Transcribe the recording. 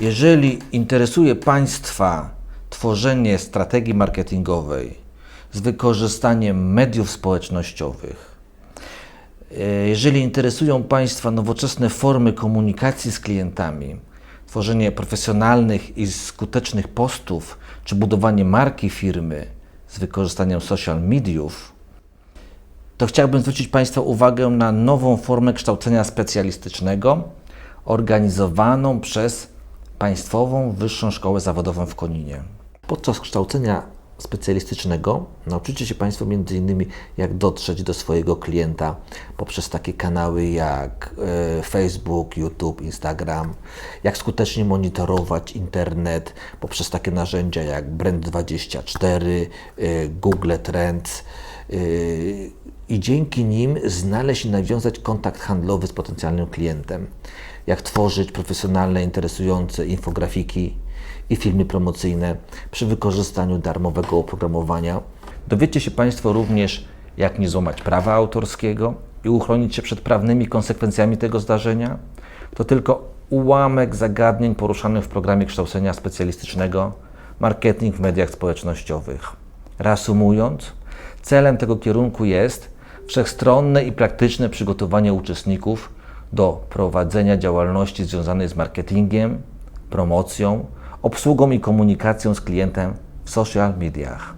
Jeżeli interesuje Państwa tworzenie strategii marketingowej z wykorzystaniem mediów społecznościowych, e, jeżeli interesują Państwa nowoczesne formy komunikacji z klientami, tworzenie profesjonalnych i skutecznych postów, czy budowanie marki firmy z wykorzystaniem social mediów, to chciałbym zwrócić Państwa uwagę na nową formę kształcenia specjalistycznego organizowaną przez Państwową Wyższą Szkołę Zawodową w Koninie. Podczas kształcenia specjalistycznego nauczycie się Państwo m.in. jak dotrzeć do swojego klienta poprzez takie kanały jak e, Facebook, YouTube, Instagram, jak skutecznie monitorować internet poprzez takie narzędzia jak Brand24, e, Google Trends i dzięki nim znaleźć i nawiązać kontakt handlowy z potencjalnym klientem. Jak tworzyć profesjonalne, interesujące infografiki i filmy promocyjne przy wykorzystaniu darmowego oprogramowania. Dowiecie się Państwo również, jak nie złamać prawa autorskiego i uchronić się przed prawnymi konsekwencjami tego zdarzenia. To tylko ułamek zagadnień poruszanych w programie kształcenia specjalistycznego Marketing w mediach społecznościowych. Reasumując, celem tego kierunku jest wszechstronne i praktyczne przygotowanie uczestników do prowadzenia działalności związanej z marketingiem, promocją, obsługą i komunikacją z klientem w social mediach.